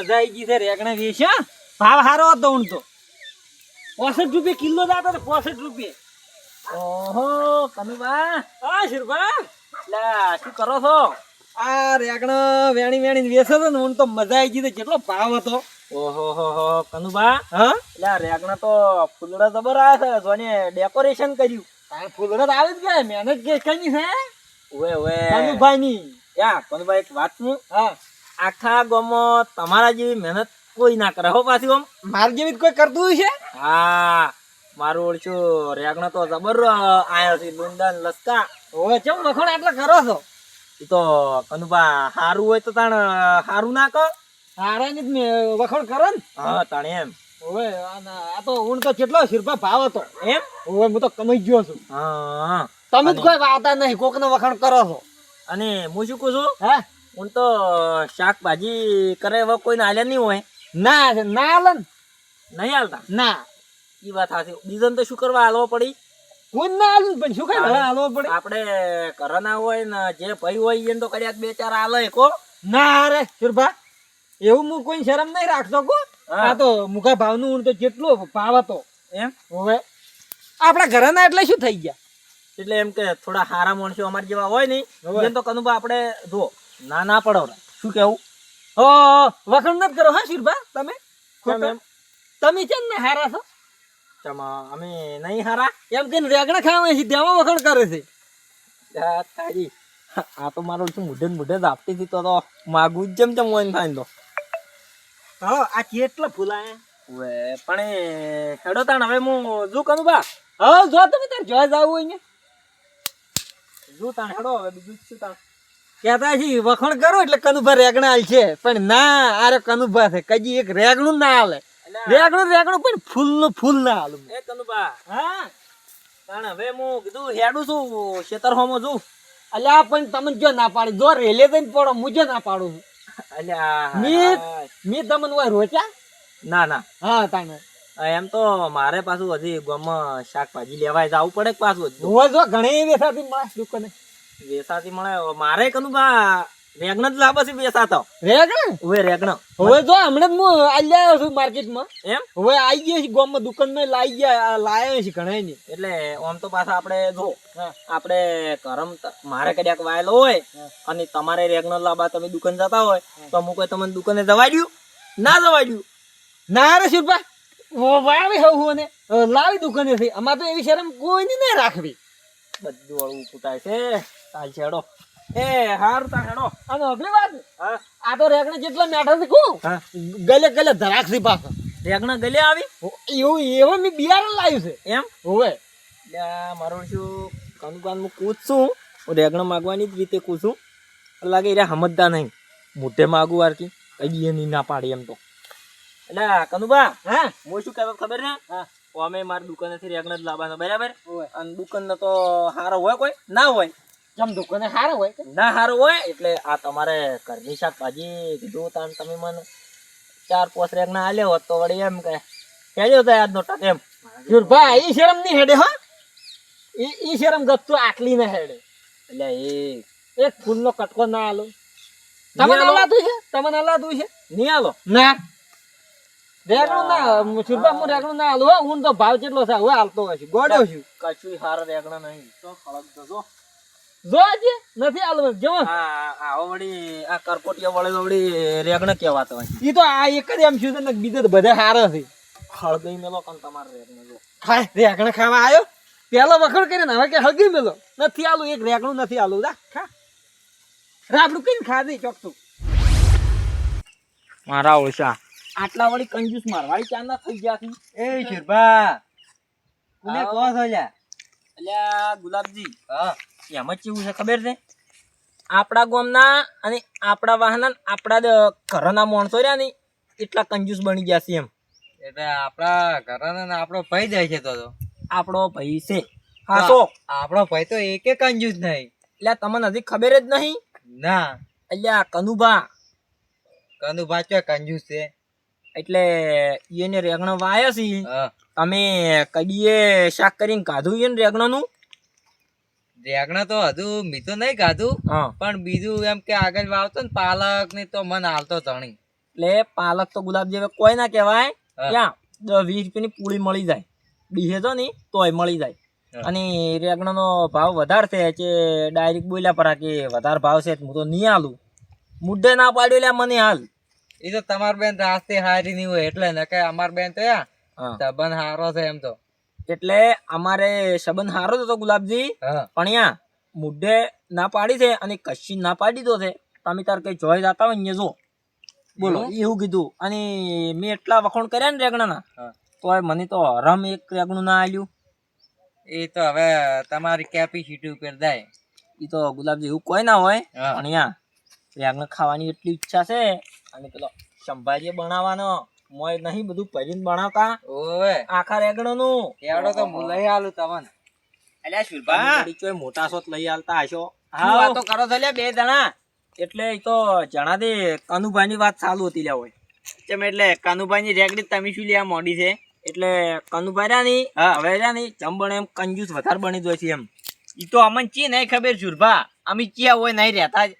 મજા આવી ગઈ છે રેગણા વેચ્યા ભાવ સારો હતો ઊંડ તો. પોસઠ રૂપિયા કિલો જાતો તો પોસઠ રૂપિયા. ઓહો કનુભા હા શિરભા. લા શું કરો છો? આ રેગણો વેણી વેણી વેચે છે ને હું તો મજા આવી ગઈ છે કેટલો ભાવ હતો. ઓહો હો હો કનુભા. હા? લા રેગણા તો ફૂલડા જબર આવ્યા છે જોને ડેકોરેશન કર્યું. તારે ફૂલડા તો આવી જ ગયા મહેનત કે કઈ છે. ઓએ ઓએ કનુભાઈ ની યા કનુભાઈ એક વાત શું? હા. આખા ગામમાં તમારા જેવી મહેનત કોઈ ના કરે. હો પાછી ઓમ. મારી જેવી કોઈ કરતું છે? હા મારું ઓળશું રેગણો તો જબર આયો છે ડુંડા લસકા. ઓય ચમ વખણ આટલા કરો છો? એ તો કનુભા હારું હોય તો તાણ હારું ના કહો હારા ની વખણ કરો ને. હા તાણ એમ. ઓવે આ તો ઊંડ તો કેટલો શિરપા ભાવ હતો. એમ? ઓવે હું તો કમાઈ ગયો છું. હા તમે જ કોઈ વાતા નહીં કોક નો વખાણ કરો છો. અને હું શું કહું છું? હા? હું તો શાકભાજી કરે એવા કોઈને આલ્યા નહીં હોય. ના ના હાલે નહીં હાલતા ના. એ વાત સાચી. બીજાને તો શું કરવા હાલવો પડી? કોઈ ના હાલે પણ શું કઈ હાલવો પડે? આપણે કરના હોય ને જે ભાઈ હોય એને તો કદાચ બે ચાર હાલે કો ના રે શુરભા. એવું હું કોઈ શરમ નહીં રાખતો કો આ તો મુખા ભાવનું ઊંડ તો કેટલો ભાવ હતો. એમ? હવે આપણા ઘરના એટલે શું થઈ ગયા? એટલે એમ કે થોડા હારા માણસો અમારા જેવા હોય નહીં. તો કનુભા આપણે જો ના ના પડો શું કેવું? ઓ વખાણ નથી કરો હા શિરભા તમે? તમે છે ને હારા છો? ચમા અમે નહીં હારા? એમ કે રેગડા ખાવા છે દેવા વખાણ કરે છે. આ તારી. આ તો મારો શું મુઢે મુઢે જ આપતી હતી તો તો માગું જ જેમ તેમ હોય થાય તો. હા આ કેટલા ફૂલાયા હવે પણ હેડો તાણ હવે હું જો કરું બા? હા જો તમે તાર જોવા જાવ હોય ને. જો તાણ હેડો હવે બીજું શું તાણ? કહેતા છે વખાણ કરો એટલે કનુભા રેગણા હાલ છે. પણ ના આરે કનુભા છે. કજી એક રેગણું ના હાલે. રેગણું રેગણું પણ ફૂલનું ફૂલ ના હાલે. એ કનુભા. હા. પણ હવે હું કીધું હેડું છું ખેતર હોમો છું અલ્યા પણ તમે જો ના પાડી જો રેલે જઈને પડો હું જો ના પાડું. છું અલ્યા. મી મી તમને હોય રોચા? ના ના. હા તાને એમ તો મારે પાછું હજી ગામમાં શાકભાજી લેવાય જવું પડે પાછું જો ઘણી વેસાતી માસ દુકાને. વેસાતી મળે. મારે કનું બા રેગણ જ લાવે છે વેસાતો. રેગણ હવે રેગણ. હવે જો હમણાં હું આઈ આવ્યો છું માર્કેટમાં. એમ? હવે આઈ ગયા છે ગામમાં દુકાનમાં લાઈ ગયા લાયા છે ઘણા ને એટલે આમ તો પાછા આપણે જો આપણે કરમ મારે કદાચ વાયેલો હોય અને તમારે રેગણ લાવવા તમે દુકાન જતા હોય તો અમુક કોઈ તમને દુકાને જવા દ્યું? ના જવા દ્યું? ના રે શિલ્પા વાવી હું ને લાવી દુકાને થી અમારે તો એવી શરમ કોઈની નહીં રાખવી. બધું હળવું કુટાય છે. ચાલ છે હેડો એ હારું તા હેડો અને અગલી વાત? આ તો રેગણા જેટલા મેઠા છે કું ગલે ગલે ધરાક્ષી પાસે રેગણ ગલે આવી? એવું એવું મેં બિયારણ લાવ્યું છે. એમ? હોવે. મારું શું કનુકાન હું કૂદશું હું રેગણા માગવાની જ રીતે કૂદશું લાગે એ સમજતા નહીં. મોઢે માગું વારકી કઈ એની ના પાડી એમ તો. એટલે કનુબા હા. હું શું કહેવા ખબર ને હા. અમે મારી દુકાનેથી રેગણા જ લાવવાના બરાબર? અને દુકાન તો સારો હોય કોઈ? ના હોય. જમ દુકાને સારા હોય ના હારો હોય એટલે આ તમારે ઘરની શાકભાજી કીધું તાન તમે મને. ચાર પાંચ રેગણા આલ્યો હોત તો વળી એમ કે કેજો તો આજનો ટક એમ શિલ્પા ઈ શરમ નહીં હેડે હો. ઈ ઈ શરમ ગતું આટલી ના હેડે. એટલે એ એક ફૂલનો કટકો ના આલો. તમને? હલાતું છે? તમને હલાતું છે? નહીં આલો ના. રેગણું ના છુરબા હું રેગણું ના આલું હું. તો ભાવ કેટલો છે હવે હાલતો હોય ગોડ્યો છું. કશું હાર રેગણા નહીં. તો ખળક દો જો છે નથી આલું જો. આવો વળી આ કરકોટિયા વળે વળી રેગણ કહેવાતો હોય ઈ તો આ એક જ એમ છું ને બીજો બધા હારા છે. હળગઈ મેલો કન તમાર રેગણ જો? ખાય રેગણ ખાવા આવ્યો પેલો વખણ કરીને હવે કે હગી મેલો. નથી આલું એક રેગણું નથી આલું જા ખા. રાબડું કઈ ખાધી ચોકતું મારા ઓછા. આટલા વળી કંજૂસ મારવાડી ચાંદા થઈ ગયા છે? એ શિરભા. કોને કહો છો અલ્યા ગુલાબજી. હા. એમ કેવું છે ખબર છે? આપણા ગામના અને આપણા વાહના આપણા ઘરના માણસો રહ્યા ને એટલા કંજૂસ બની ગયા છે એમ. એટલે આપણા ઘરના ને આપણો ભાઈ જાય છે તો તો. આપણો ભાઈ છે. હા તો? આપણો ભાઈ તો એકે કંજૂસ નહીં. એટલે તમને હજી ખબર જ નહીં? ના. એટલે કનુભા. કનુભા ભાચો કંજૂસ છે? એટલે એને રેગણો વાયા છે. તમે કડીએ શાક કરીને કાધું એને રેગણાનું? રેગણા તો હજુ મીઠું નહીં ખાધું પણ બીજું એમ કે આગળ વાવતો ને પાલકની તો મન હાલતો ધણી એટલે પાલક તો ગુલાબ જેવે કોઈ ના કહેવાય. દસ વીસ રૂપિયાની પૂળી મળી જાય. બીજે તો નહીં તોય મળી જાય. અને રેગણાનો ભાવ વધારે છે કે ડાયરેક્ટ બોલ્યા પરા કે વધારે ભાવ છે હું તો નહીં હાલું. મુદ્દે ના પાડ્યો લ્યા મને હાલ. એ તો તમાર બેન રાસ્તે હારી નહીં હોય એટલે ને કે અમાર બેન તો યા. તબન હારો છે એમ તો. એટલે અમારે સંબંધ સારો હતો ગુલાબજી. પણ અહીંયા મુદ્દે ના પાડી છે અને કશી ના પાડી દો છે. તમે તાર કઈ જોઈ જતા હોય અહીંયા જો. બોલો. એવું કીધું. અને મેં એટલા વખોણ કર્યા ને રેગણાના. તો મને તો હરમ એક રેગણું ના આલ્યું. એ તો હવે તમારી કેપેસિટી ઉપર જાય. એ તો ગુલાબજી એવું કોઈ ના હોય. પણ અહીંયા રેગણ ખાવાની એટલી ઈચ્છા છે. અને પેલો સંભાજી બનાવવાનો. મોય નહીં બધું ભરીને બનાવતા? ઓય આખા રેગણોનું એવડો તો હું લઈ આલું તમને. અલ્યા શુરભા. ચોય મોટા સોત લઈ આલતા હશો. શું તો કરો છો બે જણા? એટલે એ તો જણા દે કનુભાઈ ની વાત ચાલુ હતી લે હોય. કેમ એટલે કાનુભાઈ ની રેગડી તમે શું લેવા મોડી છે? એટલે કનુભાઈ ની હા. હવે રહ્યા ની જમણ એમ કંજૂસ વધારે બની જાય છે એમ. ઈ તો અમને ચી નહીં ખબર શુરભા અમે ચિયા હોય નહીં રહેતા. જ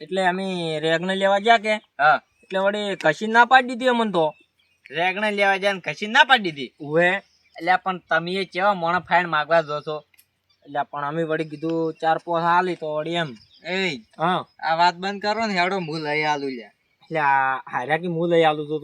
એટલે અમે રેગને લેવા ગયા કે? હા. એટલે વળી કશી ના પાડી દીધી અમને તો. રેગણે લેવા જાય ને કશી ના પાડી દીધી? ઉવે. એટલે પણ તમે કેવા મોણા ફાઈન માગવા જો છો? એટલે પણ અમે વળી કીધું ચાર પોસ હાલી તો વળી એમ. એ હા. આ વાત બંધ કરો ને હેડો હું લઈ આલું લે એટલે હાર્યા કે હું લઈ આલું તો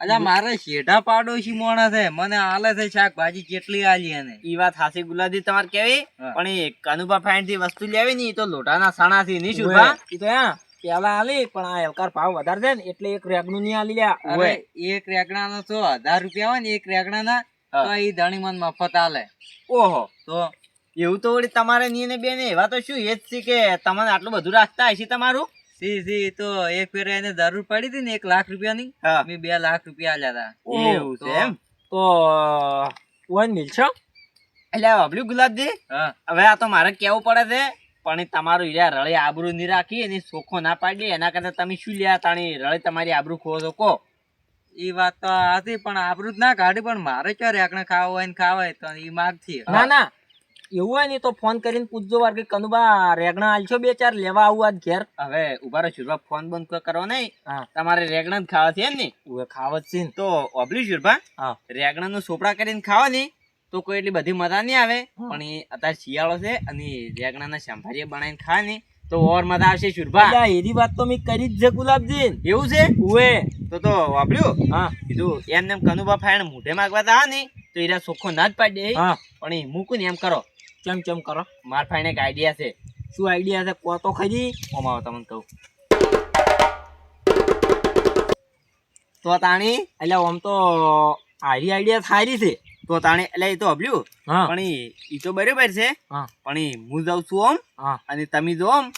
અલ્યા મારે શેઢા પાડોશી મોણા છે. મને હાલે છે શાકભાજી કેટલી આલી એને? ઈ વાત હાસી ગુલાદી તમારે કેવી? પણ એ કનુભા ફાઈનથી વસ્તુ લેવી ની તો લોટાના સાણા થી નહીં શું ઈ તો હા. પેલા આલી પણ આ હલકાર ભાવ વધારે છે ને એટલે એક રેગનું નહીં આલી લ્યા. અરે. એક રેગણા નો તો હજાર રૂપિયા હોય ને એક રેગણા ના તો એ ધણી મન મફત આલે. ઓહો. તો? એવું તો વળી તમારે ની ને બેન એવા તો શું એ જ છે કે તમને આટલું બધું રાખતા હશે તમારું? સી સી તો એક ફેર એને જરૂર પડી હતી ને એક લાખ રૂપિયાની મેં બે લાખ રૂપિયા આલ્યા હતા એવું છે એમ? તો વન મિલ છો એટલે બાબલું ગુલાબજી? હવે આ તો મારે કેવું પડે છે? પણ તમારું હીરા રળે આબરૂ નહીં રાખી અને સોખો ના પાડી. એના કરતા તમે શું લ્યા તાણી? રળે તમારી આબરૂ ખો છો એ વાત તો હતી પણ આબરૂ જ ના કાઢી પણ મારે ક્યાં રેકણે ખાવા હોય ને ખાવાય તો એ માગથી ના ના. એવું હોય ને તો ફોન કરીને પૂછજો વાર કે કનુબા રેગણા આલશો બે ચાર લેવા આવું આજ ઘેર. હવે ઊભા રહો શુરભા ફોન બંધ કરો કરવો નહીં તમારે રેગણા જ ખાવા છે ને? ખાવા જ છે તો ઓબલી શુરભા રેગણા નું સોપડા કરીને ખાવા ને તો કોઈ એટલી બધી મજા નહીં આવે. પણ એ અત્યારે શિયાળો છે અને રેગણા ના સંભારી બનાવીને ખાય ને તો ઓર મજા આવશે શુરભા એની વાત તો મેં કરી જ છે ગુલાબજી. એવું છે? ઉવે. તો તો વાપર્યું. હા. કીધું એમ નેમ કનુભા ફાયણ મોઢે માગવા તા ને તો એરા સોખો ના જ પાડી દે પણ એ મૂકું ને એમ કરો. ચમ ચમ કરો. માર ફાઈને એક આઈડિયા છે. શું આઈડિયા છે? કો તો ખરી. ઓમાં તમને કહું. તો તાણી? એટલે આમ તો આરી આઈડિયા સારી છે. તો તાણે એટલે એ તો હબલ્યું. પણ ઈ- ઈ તો બરોબર છે. પણ હું જાઉં છું ઓમ. અને તમે જો ઓમ.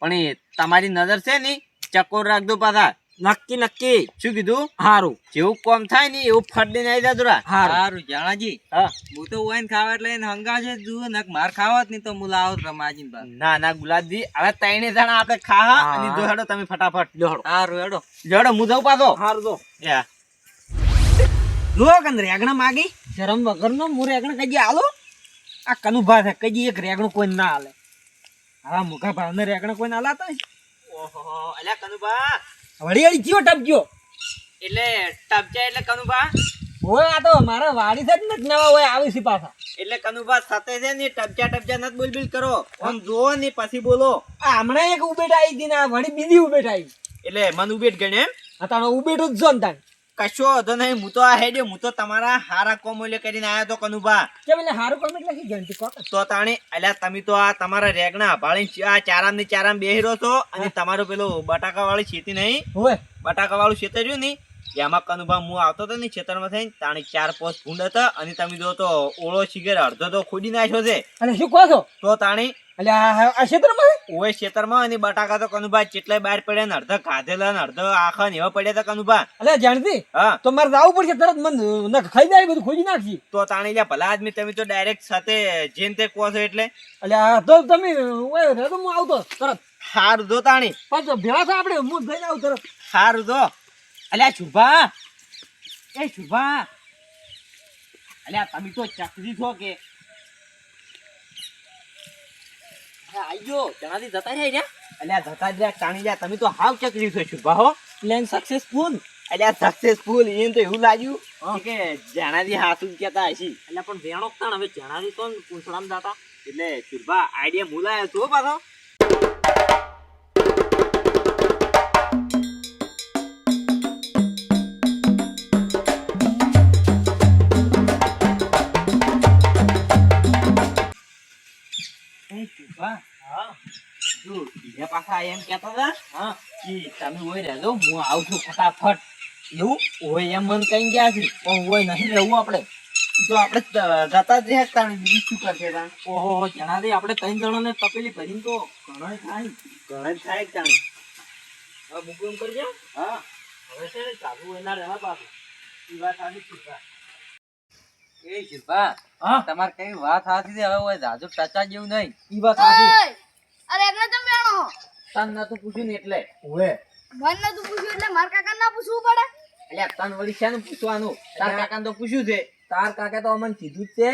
પણ તમારી નજર છે ને ચકોર રાખજો પાછા. નક્કી નક્કી. શું કીધું? હારું. જેવું કોમ થાય ને એવું દઈને આવી જાજો રા. સારું જાણાજી. હું. તો ઓઈન ખાવા એટલે હંગાશે જ જુઓ ને માર ખાવા જ નહીં તો હું લાવો રમાજી ના ના ગુલાબજી. હવે ત્રણે જણા આપણે ખાવા અને જો હેડો તમે ફટાફટ. જોડો હેડો. સારું હેડો. જોડો હું જાઉં પાછો. હારું જો. લો કન રેગણા માગી. શરમ વગરનો હું રેગણ કજી આલો? આ કનુભા છે કજી એક રેગણું કોઈ ના આલે. આવા મુખા ભાવને રેગણ કોઈ ના આલાતા ઓહો અલ્યા કનુભા. વળી વળી જીવો ટપક્યો એટલે ટપક્યા એટલે કનુભા? હોય આ તો મારા વાડી છે જ નથી નવા હોય આવી છે પાછા. એટલે કનુભા સાથે છે ને ટપક્યા ટપક્યા નથી બોલ બોલ કરો. આમ જોવો ને પછી બોલો. આ હમણાં એક ઉબેટ આવી હતી ને આ વળી બીજી ઉબેટ આવી. એટલે મન ઉબેટ ગણે એમ? આ તારો ઉબેટ જ જો ને તાણ કશો વધો નહીં. હું તો આ હેડ્યો. હું તો તમારા હારા કોમોલે કરીને આવ્યો તો કનુભા. કેમ એટલે હારું કોમ એટલે કે કોક? તો તાણે અલ્યા તમે તો આ તમારા રેગણા ભાળી આ ચારામ ને ચારામ બેહી રહ્યો છો અને તમારું પેલું બટાકા વાળી ખેતી નહીં. હોય બટાકા વાળું ખેતર રહ્યું નહીં. એમાં કનુભા હું આવતો હતો ને ખેતરમાં થઈને. તાણી ચાર પોસ ભૂંડ હતા અને તમે જો તો ઓળો શિગર અડધો તો ખોડી નાખ્યો છે. અને શું કહો છો? તો તાણી એટલે આ ક્ષેત્રમાં ઓય ક્ષેત્રમાં અને બટાકા તો કનુભા ચેટલાય બહાર પડ્યા ને અડધા ખાધેલા ને અડધા આખા ને એવા પડ્યા કનુભા એટલે જાણતી હા. તો મારે જવું પડશે તરત મન ખાઈ જાય બધું ખોજી નાખી તો તાણી ભલા આદમી તમે તો ડાયરેક્ટ સાથે જેન તે કહો છો એટલે. એટલે તો તમે ઓય રે તો હું આવતો તરત. હારું જો તાણી. પણ ભેળા આપણે હું જઈને આવું તરત. હારું જો. અલ્યા શુભા. એ શુભા. અલ્યા તમે તો ચકરી છો કે? આયો જણાથી જતા રહ્યા ને અલ્યા જતા જ રહ્યા તાણી લ્યા તમે તો હાવ ચકરી છો છું હો પ્લાન સક્સેસફુલ અલ્યા સક્સેસફુલ એમ તો એવું લાગ્યું. કે જાણાથી હાથું કહેતા હશી. એટલે પણ વેણો તાણ હવે જણાવી તો પૂંછડામ જતા. એટલે ચુરબા આઈડિયા મુલાયો છો પાછો. પાછા એમ કેતો હતા? હા કે તમે ઓય રહેજો હું આવું છું ફટાફટ. એવું ઓય એમ મન કઈ ગયા છે પણ હોય નહીં રહેવું આપણે. જો આપણે જતા જ રહ્યા તાણે બીજું શું કરશે તાણ? ઓહો જણાવી આપણે ત્રણ જણાને તપેલી ભરીને તો ઘણા થાય. ઘણા થાય જ તાણે. હવે એમ કરજે. હા. હવે છે ને ચાલુ એના રહેવા પાછું. એ વાત આવી એ શિલ્પા હા? તમારે કઈ વાત સાચી છે? હવે ઓય જાજુ ટચા જેવું નહીં. ઈ વાત સાચી. ઓય! અરે તમે વેણો તન નતું પૂછ્યું ને એટલે. ઓવે મને નતું પૂછ્યું એટલે માર કાકા ના પૂછવું પડે. એટલે તન વળી શેનું પૂછવાનું? તાર કાકા તો પૂછ્યું છે. તાર કાકા તો અમને કીધું જ છે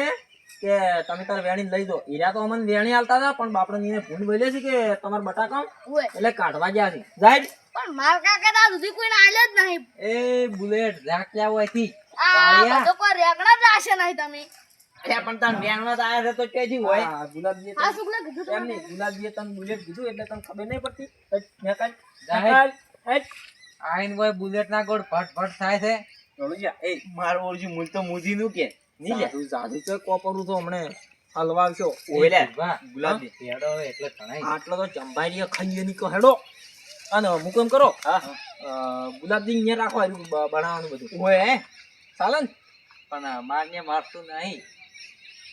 કે તમે તાર વેણી લઈ દો હીરા તો અમને વેણી આલતા હતા પણ બાપડો નીને ફોન બોલે છે કે તમાર બટાકા એટલે કાઢવા ગયા છે. જાય પણ માર કાકા તો સુધી કોઈને આલે જ નહીં. એ બુલેટ રાખ્યા હોયથી. આ. બધો કોઈ રેગણા જ આશે નહીં તમે. એટલે પણ તન વેણવા તો છે તો ક્યાંથી હોય. હા, ગુલાબજીએ આ તને- કીધું એમ નહીં, ગુલાબજીએ તને બુલેટ કીધું એટલે તને ખબર નહીં પડતી. હટ, નેકાળ, જાય. નેકાળ, હટ. આઈન હોય બુલેટ ના ગોળ ફટ ફટ થાય છે. ચલો એ મારું ઓળજું મૂળ તો મુજી નું કે. નહીં લે સાધુ સાધુ છે કોપરું તો હમણે હલવાવશો ઓય લે ગુલાબજી. હેડો એટલે ઘણાય આટલો તો ચંપાઈ ખાઈએ ની હેડો. અને અમુક એમ કરો. હા. ગુલાબજી અહીંયા રાખો બનાવવાનું બધું. હોય હે. ચાલે ને? પણ મારને મારતું નહીં.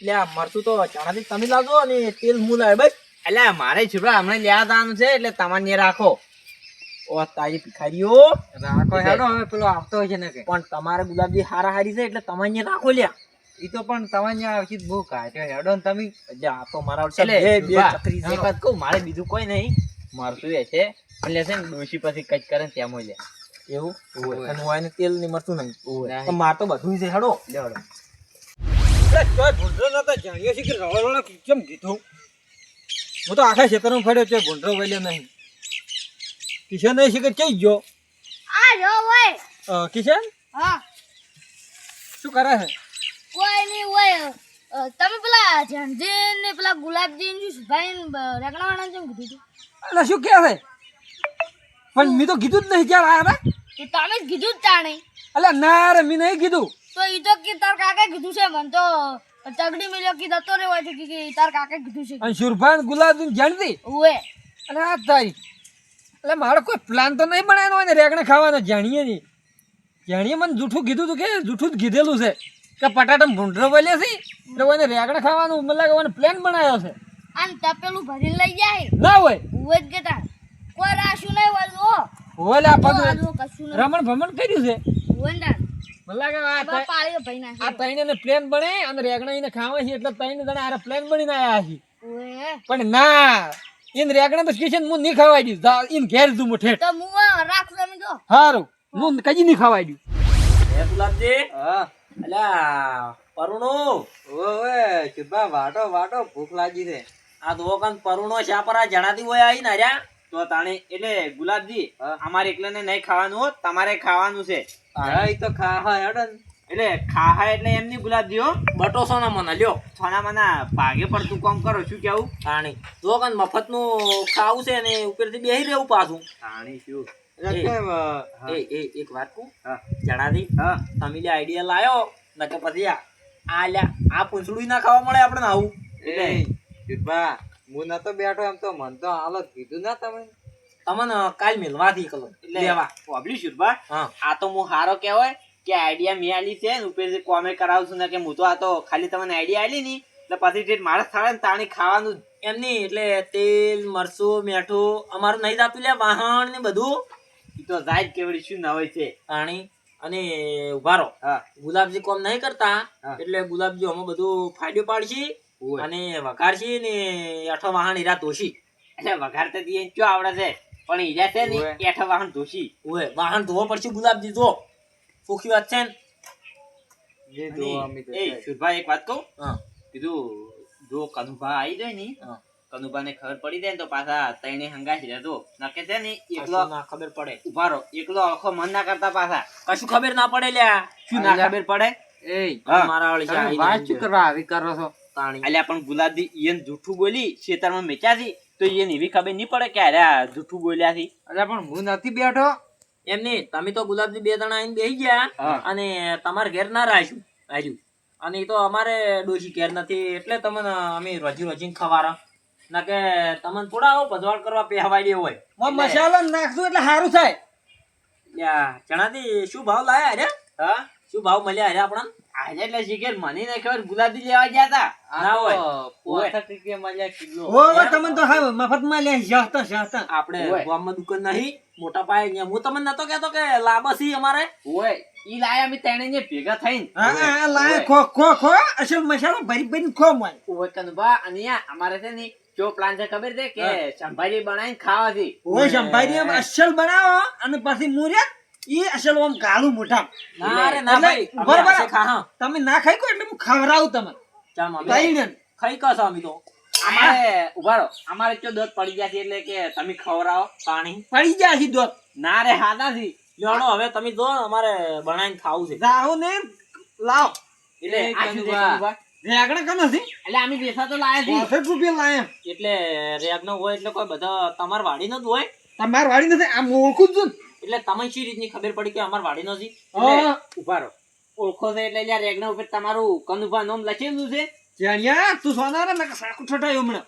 એટલે આ તો ચણાથી તમે લાવજો અને તેલ હું લાવે બસ. એટલે મારે છોકરા હમણાં લેવા દાવાનું છે એટલે તમારે રાખો. ઓ તારી ભિખારીઓ. રાખો હેડો હવે પેલો આવતો છે ને પણ તમારે ગુલાબજી હારા હારી છે એટલે તમે રાખો લ્યા. એ તો પણ તમારે આવશે બહુ કાઢ્યો હેડો ને તમે. એટલે આ તો મારા ચકરી કહું મારે બીજું કોઈ નહીં. મરતું એ છે. એટલે છે ને ડોશી પછી કચ કરે ને ત્યાં મોય લે. એવું. અને હું આને તેલ નહીં મરતું નહીં નહીં. માર તો બધું છે હેડો. લે હેડો. જાણીએ છીએ કે રવાડવાળા કેમ કીધું? હું તો આખા ખેતરમાં ફર્યો છે ભૂંડરો વળ્યો નહીં. કિશન એ શીખર ચઈ ગયો? આ જો ઓય કિશન? હા. શું કરે છે? કોઈ નહીં ઓય તમે પેલા જણજીન ને પેલા ગુલાબજીન ને સુભાઈ રેગણા જેમ કીધું હતું એટલે શું કહે છે પણ મેં તો કીધું જ નહીં ક્યારે આવ્યા તો તમે કીધું જ તાણે એટલે ના રે મેં નહીં કીધું. તો ઈ તો કે તાર કાકા કીધું છે મન તો તગડી મિલ્યો કે દત્તો રે હોય કે- તાર કાકે કીધું છે. અને સુરભાન ગુલાબજી જાણતી ઓએ અને આ તારી એટલે મારો કોઈ પ્લાન તો નહીં બનાવ્યો હોય ને રેગણે ખાવાનો જાણીએ નહીં. જાણીએ મને જૂઠું કીધું હતું કે જૂઠું જ કીધેલું છે. કે પટાટા ભૂંડરો બોલ્યા છે એટલે કોઈને રેગણે ખાવાનું મને લાગે પ્લાન બનાવ્યો છે. આમ તપેલું ભરી લઈ જાય. ના હોય. હોય જ કેતા કોઈ રાશું નહીં હોય ઓલે આ તો પગ કશું રમણ ભમણ કર્યું છે. મને લાગે આ પાળીઓ ભાઈ નાખે. આ ત્રણે પ્લેન બને અને રેગણા એને ખાવા છે એટલે ત્રણ જણા આરે પ્લેન બનીને આયા છે ઓય પણ ના ઇન રેગણા તો કિશન હું નહીં ખવાઈ દઉં. ઇન ઘેર દઉં હું તો હું આ તમે જો. સારું હું કજી નહીં ખવાઈ દઉં. હે ગુલાબજી. હા. અલ્યા પરુણો. ઓવે ચુબા વાટો વાટો ભૂખ લાગી છે. આ દોકાન પરુણો શાપરા જણાતી હોય આઈ ના રહ્યા તો તાણે એટલે ગુલાબજી. અમારે એકલાને નહીં ખાવાનું હો તમારે ખાવાનું છે. હા ઈ તો ખા હેડો એટલે ખાહા એટલે એમની ગુલાબજી હો. બટો સોના મના લ્યો. સોના મના ભાગે પડતું કામ કરો શું કેવું? તાણી. તો કન મફતનું ખાવું છે ને ઉપરથી બેહી રહેવું પાછું. તાણી શું? એ. એ એ એક વાત કહું? જણાવી હા. તમે જે આઈડિયા લાયો નકર પછી આ આ લ્યા આ પૂંછડું ના ખાવા મળે આપણે આવું. એ ચુબા હું નતો બેઠો એમ તો મન તો હાલ જ કીધું. ના તમે? તમને કાલ મિલવાથી કલો લેવા. વાપરી શુરભા આ તો હું હારો કહેવાય કે આઈડિયા મેં આલી છે ઉપર કોમે કરાવું છું ને કે હું તો આ તો ખાલી તમને આઈડિયા આલી ની. એટલે પછી જે માણસ થાય ને તાણી ખાવાનું જ. એમ નહીં એટલે તેલ મરચું મીઠું અમારું નહીં આપી લે વાહણ ને બધું. તો જાય જ કેવડી શું ના હોય છે. પાણી અને ઊભા રહો હા. ગુલાબજી કોમ નહીં કરતા એટલે ગુલાબજી અમે બધું ફાયદો પાડશી. ઓય. વઘાર છે ને એઠો વાહન હીરા ધોશી. એટલે વઘારતા દીએ ચો આવડે છે? પણ ઈજા છે ને એઠો વાહન ધોશી. ઓય વાહન ધોવો પડશે ગુલાબજી જો. ફૂકી વાત છે ને? જે અને એ. શુરભા એક વાત કહું? હા. કીધું જો કનુભા આવી જાય ને. કનુભાને ખબર પડી જાય ને તો પાછા તઈને હંગાશી રહેતો નકે છે ને એકલો ના ખબર પડે. ઊભા રહો. એકલો આખો મન ના કરતા પાછા. કશું ખબર ના પડે લ્યા. શું ના ખબર પડે? એ મારા વાળી વાત શું કરવા આવી કરો છો? તાણી. અલ્યા પણ ગુલાબી ઈયન જૂઠું બોલી ખેતરમાં મેચ્યાથી તો ઈયન એવી ખબર નહીં પડે કે અરે જૂઠું બોલ્યા થી અલ્યા પણ હું નથી બેઠો. એમ નહીં તમે તો ગુલાબજી બે જણા આવીને બેસી ગયા અને તમારે ઘેર ના રાખ્યું આવ્યું અને એ તો અમારે ડોશી ઘેર નથી એટલે તમને અમે રોજી રોજી ખવારા. ના કે તમને થોડા આવો ભજવાડ કરવા પહેવાય દે હોય મસાલો નાખશું એટલે સારું થાય. ચણાથી શું ભાવ લાયા અરે? હા? શું ભાવ મળ્યા અરે આપણા? આજે એટલે શીખેર મને નહીં ખબર ગુલાબી લેવા ગયા હતા ના હોય. પોસઠ રૂપિયા મળ્યા કિલો. ઓ તમને તો હા મફતમાં લે શાહતા શાહતા આપણે. ગામમાં દુકાન નહીં મોટા પાયે અહીંયા. હું તમને નતો કહેતો કે લાબસી અમારે. ઓય ઈ લાયા અમે તેણે ને ભેગા થઈને. હા લાય ખો ખો ખો અસલ મસાલો ભરી ભરી ખો મોય ઓય કનબા અનિયા અમારે છે ને જો પ્લાન છે ખબર છે કે સંભાજી બનાવીને ખાવાથી. ઓય સંભાઈ અસલ બનાવો અને પછી મુર્યા ઈ અસલ આમ ગાળું મોઢા ના રે ના ભાઈ બરાબર. હાથે ખા હા. તમે ના ખાઈ કો એટલે હું ખવડાવું તમને. ચામ અમે તઈને ખાઈ કશો અમે તો? અમારે ઊભા રહો. અમારે જો દોત પડી ગયા છે એટલે કે તમે ખવડાવો પાણી. પડી જાય છે દોત. ના રે હાદાથી જાણો હવે તમે જો અમારે બનાવીને ખાવું છે. જાઓ ને લાવ. એટલે આ? રેગણા કનો છે એટલે અમે પૈસા તો લાયા રૂપિયા લાયા એટલે રેગનો હોય એટલે કોઈ બધા તમાર વાડીનો જ હોય. તમાર વાડી નથી આ ઓળખું જ છું ને. એટલે તમને શી રીતની ખબર પડી કે અમાર વાડીનો છે? ઊભા રહો. ઓળખો છે એટલે યાર રેગના ઉપર તમારું કનુભા નામ લખેલું છે. જાણ્યા? તું સોના ને સાકું છટાયું હમણાં.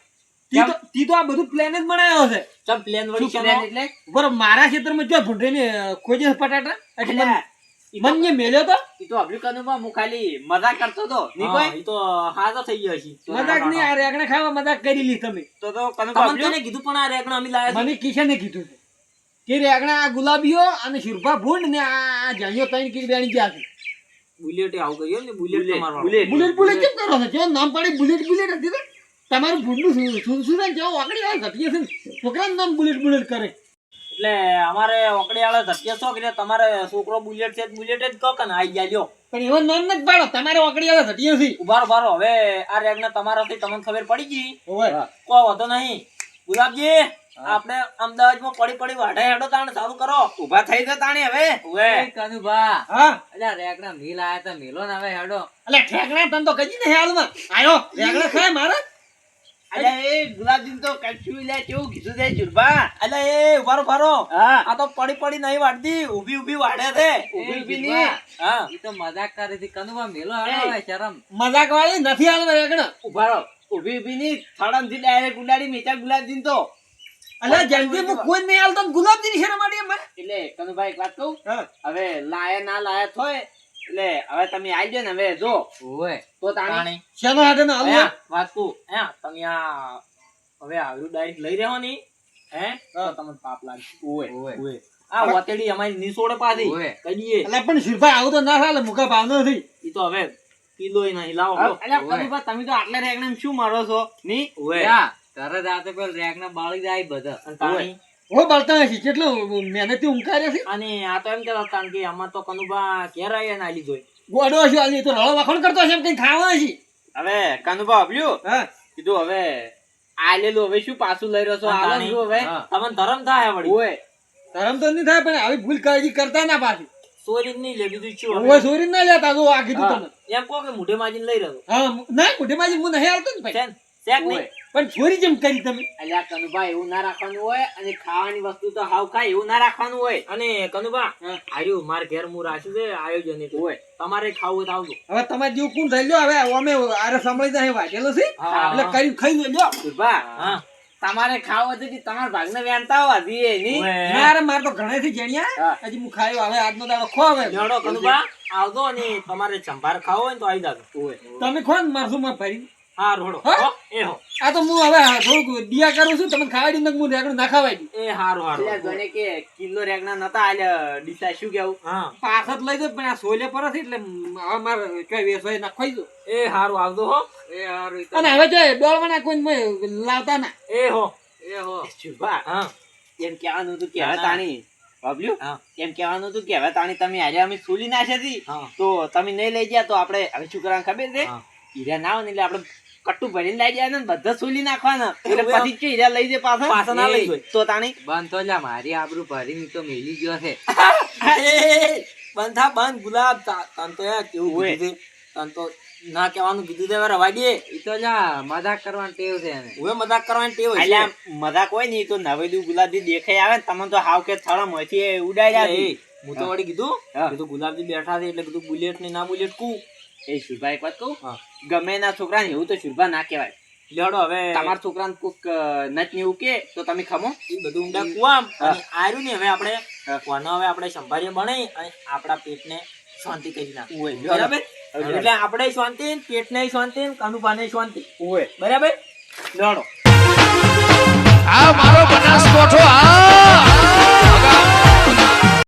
તી તો આ બધું પ્લેન જ બનાવ્યો છે. ચમ પ્લેન વળી શું એટલે? બરોબર મારા ખેતરમાં જો ભૂંડેને ખોજે પટાટા. એટલે મન મેલ્યો તો? ઈ તો અભી કનુભા હું ખાલી મજાક કરતો તો કોઈ? ઈ તો હાજો થઈ ગયો છે મજાક નહીં આ રેગણા ખાવા મજાક કરી લી તમે. તો તો તમને કીધું? પણ આ રેગનો અમે લાયા મને કિશને કીધું છે. કે રેગણા આ ગુલાબીઓ અને શુરભા ભૂંડ ને આ જાણ્યો ત્રણ કીડી બેણી ગયા છે. બુલેટે આવું કર્યું ને બુલેટ તમારો બુલેટ. બુલેટ બુલેટ કેમ કરો છો? જો નામ પાડી બુલેટ બુલેટ હતી તો? તમારું ભૂંડનું શું શું શું ને જેવો વાકડી આવે ઘટીએ છે છોકરાનું નામ બુલેટ બુલેટ કરે. એટલે અમારે ઓકડી વાળા ધતિયા છો. કે તમારે છોકરો બુલેટ છે બુલેટ જ કહો ને આઈ ગયા લ્યો. પણ એવો નામ નથી પાડો. તમારે ઓકડી આળે ધટીએ છે ઉભારો ભારો હવે આ રેગના તમારાથી તમને ખબર પડી ગઈ. કોઈ વાંધો નહીં. ગુલાબજી આપણે અમદાવાદમાં પડી પડી વાઢે હેડો તાણ ચાલુ કરો. ઊભા થઈ તો તાણી હવે. ઉવે. કનુભા. હા. અલ્યા રેકડા મિલ આયા તા મિલો ને હવે હેડો. એટલે ઠેકડા તન તો કજી નહીં હાલમાં. આયો રેકડા ખાય મારે. અલે એ ગુલાબજી તો કશું લે કેવું કીધું દે જુરબા અલે એ ઉભારો ભારો આ તો પડી પડી નહીં વાડતી ઊભી ઊભી વાડે છે. ઊભી ઊભી ની. હા. ઈ તો મજાક કરી છે. કનુભા મેલો હવે શરમ. મજાક વાળી નથી હાલમાં રેકડા. ઊભા રહો ઊભી ઊભી ની થડમથી ડાયરેક્ટ ઉડાડી મેચા ગુલાબજી તો. અલ્યા જલ્દી મુ કોઈ નહીં આલતો ગુલાબજી ની શરમ આડી મને એટલે કનુભાઈ એક વાત કહું? હવે લાયા ના લાયા થોય એટલે હવે તમે આવી ને હવે જો. ઓય તો તાણી. શેનો હાથે ના હાલવું? વાત કહું. હે તમે આ હવે આવ્યું ડાયરેક્ટ લઈ રહ્યો ની હે? તો તમને પાપ લાગે ઓય ઓય આ વતેડી અમારી નિસોડે પાડી. કહી દઈએ અલ્યા પણ શિરભાઈ આવું તો ના ચાલે મુકા ભાવ નથી. ઈ તો હવે કિલો નહીં. લાવો લો. અલ્યા ઓય. કનુભા તમે તો આટલા રેગણે શું મારો છો? ની ઉવે. તરત આતે પેલ રેકના બાળી જાય બધા. અને ઓ બળતા નથી કેટલું મહેનતી ઊંઘાડે છે? અને આ તો એમ કહેતા કારણ કે આમાં તો કનુભા ઘેર આવીને આલી જોઈ. ગોડો છે આલી. તો રળો વખણ કરતો છે એમ કઈ ખાવા છે હવે કનુભા આવ્યું હા. કીધું હવે આલેલું હવે શું પાછું લઈ રહ્યો છો? અને આલો તાણી. છું હવે તમને ધરમ થાય વળી. ઓય. ધરમ તો નહીં થાય પણ આવી ભૂલ કાળજી કરતા ના પાછી. સોરી નહીં લે બીજું શું હવે? સોરી ના લેતા જો આ કીધું તમે એમ કહો કે મુઢે માજીને લઈ રહ્યો. હા ના મુઢે માજી હું નહીં આવતો ને ભાઈ. ચેક નહીં. પણ ચોરી જેમ કરી તમે? અલ્યા કનુભા એવું ના રાખવાનું હોય અને ખાવાની વસ્તુ તો હાવ ખાય એવું ના રાખવાનું હોય. અને કનુભા. આર્યું માર ઘેર હું રાખ્યું છે આયોજન એટલે. હોય. તમારે ખાવું હોય આવજો. હવે તમારે જેવું કોણ થઈ લ્યો હવે અમે આરે સાંભળી જાય વાટેલો છે. એટલે. કરી ખાઈ લો કનુભા હા. તમારે ખાવું હતું કે તમારા ભાગને વેણતા હોવા દીએ ની મારે માર તો ઘણેથી જણ્યા. હજી હું ખાયો હવે આજનો દાડો ખો હવે. જણો કનુભા આવજો અને તમારે ચંભાર ખાવો હોય તો આવી જાજો. તમે ખો ને મારશું માં ભરી હા? રોડો એ હો. આ તો હું હવે થોડુંક દિયા કરું છું તમે ખાવા દઈને હું રેગડું ના ખાવાય એ હારું અલ્યા હારું કે કિલો રેગણા નતા આલ્યા ડીસા શું કેવું? હા. પાછા લઈ દો પણ આ સોલે પર હતી એટલે હવે મારે કઈ વેસવાય ના દો. એ હારું આવજો હો. એ હારું અને હવે જો ડોળવાના કોઈ લાવતા ના. એ હો. એ હો. શુભા હા. એમ કહેવાનું હતું કે હવે તાણી. બાબલ્યું એમ કહેવાનું હતું કે હવે તાણી તમે આજે અમે સુલી નાખી હતી તો તમે નહીં લઈ ગયા તો આપણે હવે શું કરવાનું ખબર છે. હીરા ના આવે ને એટલે આપણે કટ્ટુ ભરીને લઈ જાય ને બધા સોલી નાખવાના. એટલે પછી ચો હીરા લઈ જાય પાછા. પાછા ના લઈ જાય. તો તાણી. બંધ તો લ્યા મારી આબરૂ ભરીને તો મેલી ગયો છે. એ, બંધ થા બંધ. ગુલાબ તન તો યાર કેવું છે? તન તો ના કહેવાનું કીધું છે હવે રવા દે. ઈ તો લ્યા મજાક કરવાની ટેવ છે એને. હવે મજાક કરવાની ટેવ એટલે મજાક હોય ને ઈ તો નવેદુ ગુલાબજી દેખાય આવે ને તમને તો હાવ કે થળમ હોયથી ઉડાડ્યા જાય હું તો વળી કીધું. કીધું ગુલાબજી બેઠા છે એટલે કીધું બુલેટ ને ના બુલેટ કુ. એ શુરભા એક વાત કહું. ગમે એના છોકરાને એવું તો શુરભા ના કહેવાય. લેડો હવે તમારા છોકરાને કોક નચ ને એવું કે તો તમે ખમો. એ બધું ઊંડા કુવામ આર્યું ને હવે આપણે કોનો હવે આપણે સંભાળીએ બનાવી અને આપણા પેટને શાંતિ કરી નાખ. ઓય, બરાબર? એટલે આપણે શાંતિ પેટને શાંતિ કાનુપાને શાંતિ. ઓય. બરાબર? લડો. આ મારો બનાસકોઠો આ